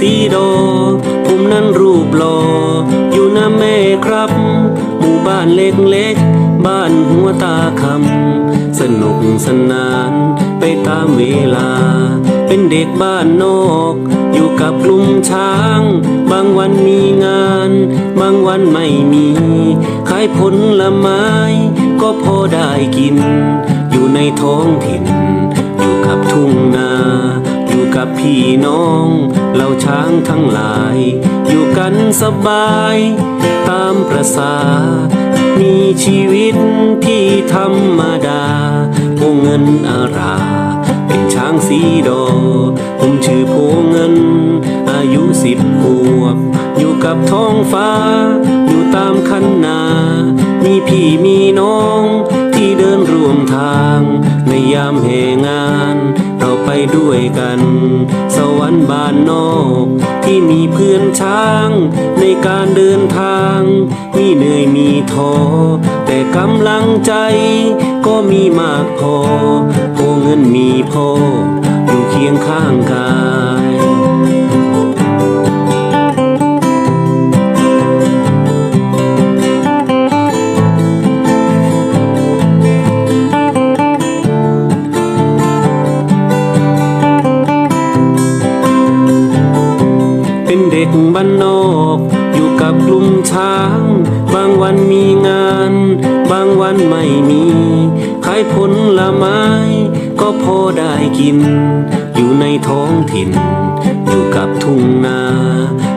สีดอผมนั้นรูปหล่ออยู่นะแม่ครับ หมู่บ้านเล็กๆ บ้านหัวตาคำ สนุกสนานไปตามเวลา เป็นเด็กบ้านนอก อยู่กับกลุ่มช้าง บางวันมีงาน บางวันไม่มี ขายผลละไม้ ก็พอได้กิน อยู่ในท้องถิ่น อยู่กับทุ่งนา อยู่กับพี่น้องาช้างทั้งหลาย อยู่กันสบาย ตามประสา มีชีวิตที่ธรรมดาโพเงินอารา เป็นช้างสีดอผมชื่อโพเงิน อายุสิบขวบ อยู่กับท้องฟ้า อยู่ตามคันนา มีพี่มีน้อง ที่เดินร่วมทาง ในยามแห่งาน ด้วยกัน สวรรค์บ้านนอก ที่มีเพื่อนช้าง ในการเดินทาง มีเหนื่อยมีท้อแต่กำลังใจ ก็มีมากพอโอเงินมีพออยู่เคียงข้างกัน กบ้านนอกอยู่กับกลุ่มช้าง บางวันมีงาน บางวันไม่มีขายผลละไม้ ก็พอได้กิน อยู่ในท้องถิ่น อยู่กับทุ่งนา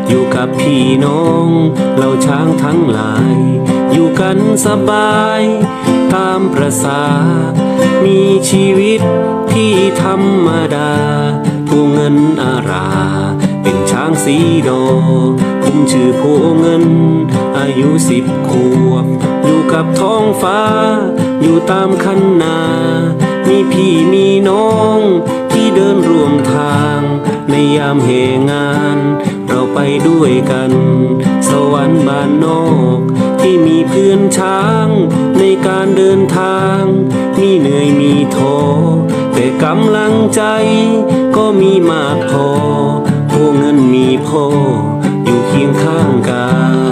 อยู่กับพี่น้องเราช้างทั้งหลาย อยู่กันสบาย ตามประสา มีชีวิตที่ธรรมดาผู้เงินอารา สีดอผมชื่อโพเงิน อายุสิบขวบ อยู่กับท้องฟ้า อยู่ตามคันนา มีพี่มีน้องที่เดินร่วมทาง ในยามเหงาน เราไปด้วยกัน สวรรค์บ้านนอก ที่มีเพื่อนช้าง ในการเดินทาง มีเหนื่อยมีท้อแต่กำลังใจก็มีมากพอ เงินมีพ่ออยู่เคียงข้างกาย